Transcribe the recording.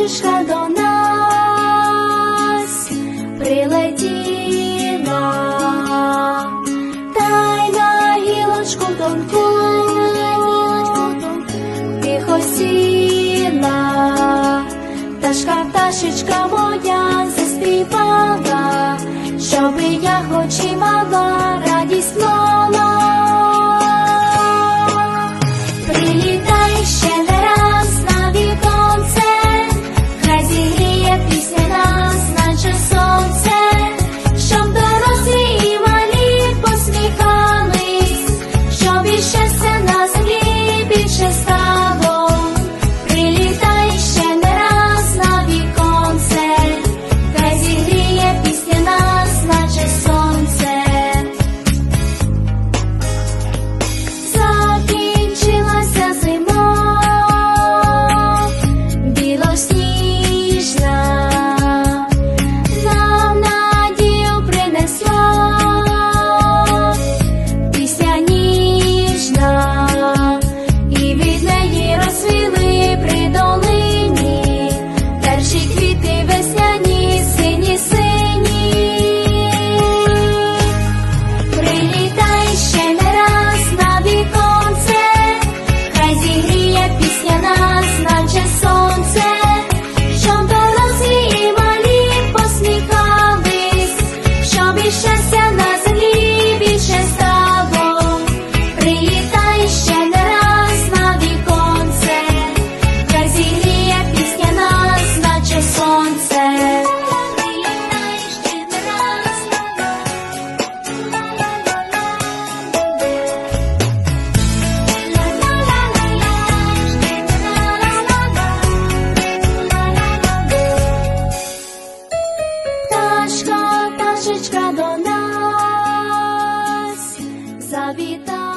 пташечка до нас прилетіла, та й на гілочку тонку тихо сіла, пташка, пташечка моя заспівала, щоби я хоч і мала. Пташечка до нас завітала.